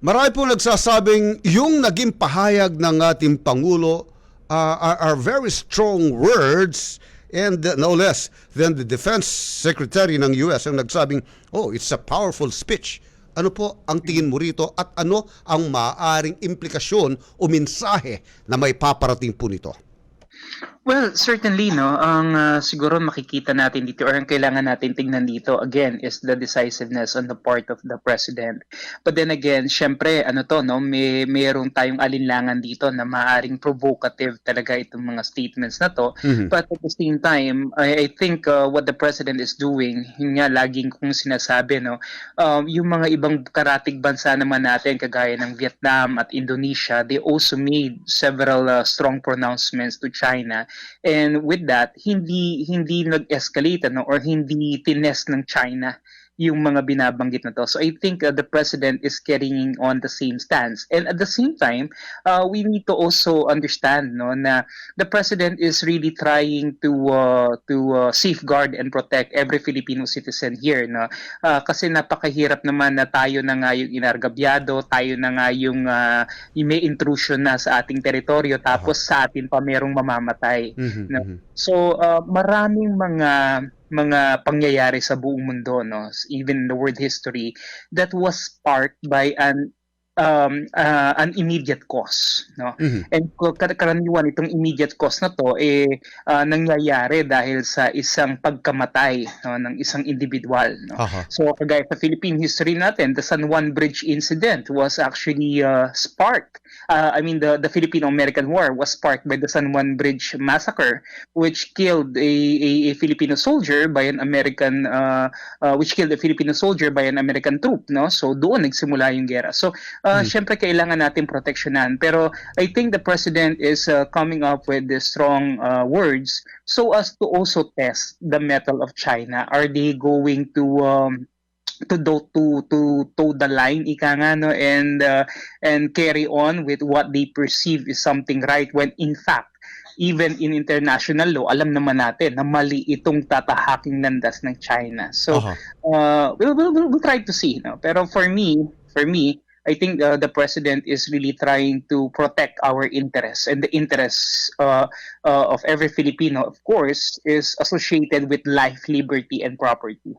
Marami po nagsasabing yung naging pahayag ng ating Pangulo uh, are, are very strong words and uh, no less than the Defense Secretary ng US ang nagsabing, oh, it's a powerful speech. Ano po ang tingin mo rito at ano ang maaaring implikasyon o mensahe na may paparating po nito? Well, certainly, no. Ang ah, siguro makikita natin dito or ang kailangan natin tingnan dito, again, is the decisiveness on the part of the president. But then again, syempre, ano to, no, may mayroon tayong alinlangan dito na maaring provocative talaga itong mga statements na to. Mhm. But at the same time, I, I think uh, what the president is doing, yun nga, laging kong sinasabi, no, um, yung mga ibang karatig bansa naman natin, kagaya ng Vietnam at Indonesia, they also made several uh, strong pronouncements to China. And with that, hindi hindi nag-escalate ano, or hindi tines ng China yung mga binabanggit na to. So I think uh, the president is carrying on the same stance. And at the same time, uh, we need to also understand no na the president is really trying to uh, to uh, safeguard and protect every Filipino citizen here no. Uh, kasi napakahirap naman na tayo na nga yung inargabyado, tayo na nga yung, uh, yung may intrusion na sa ating teritoryo tapos sa atin pa merong mamamatay. Mhm, No. mhm. So uh, maraming mga mga pangyayari sa buong mundo no even in the world history that was sparked by an um uh, an immediate cause no Mhm. and kar- karaniwan itong immediate cause na to eh uh, nangyayari dahil sa isang pagkamatay no, ng isang individual no Aha. So kagaya sa Philippine history natin, the San Juan Bridge incident was actually uh, sparked. Uh, I mean, the, the Filipino-American War was sparked by the San Juan Bridge massacre, which killed a, a, a Filipino soldier by an American, uh, uh, which killed a Filipino soldier by an American troop. No, so doon nagsimula yung gera. So, uh, syempre kailangan natin proteksyonan. Pero I think the president is uh, coming up with the strong uh, words so as to also test the mettle of China. Are they going to um, to do to to toe the line ika nga no and uh, and carry on with what they perceive is something right when in fact even in international law alam naman natin na mali itong tatahaking landas ng China so Aha. uh, we'll, we'll, we'll, we'll try to see no pero for me for me I think uh, the president is really trying to protect our interests and the interests uh, uh, of every Filipino, of course, is associated with life, liberty, and property.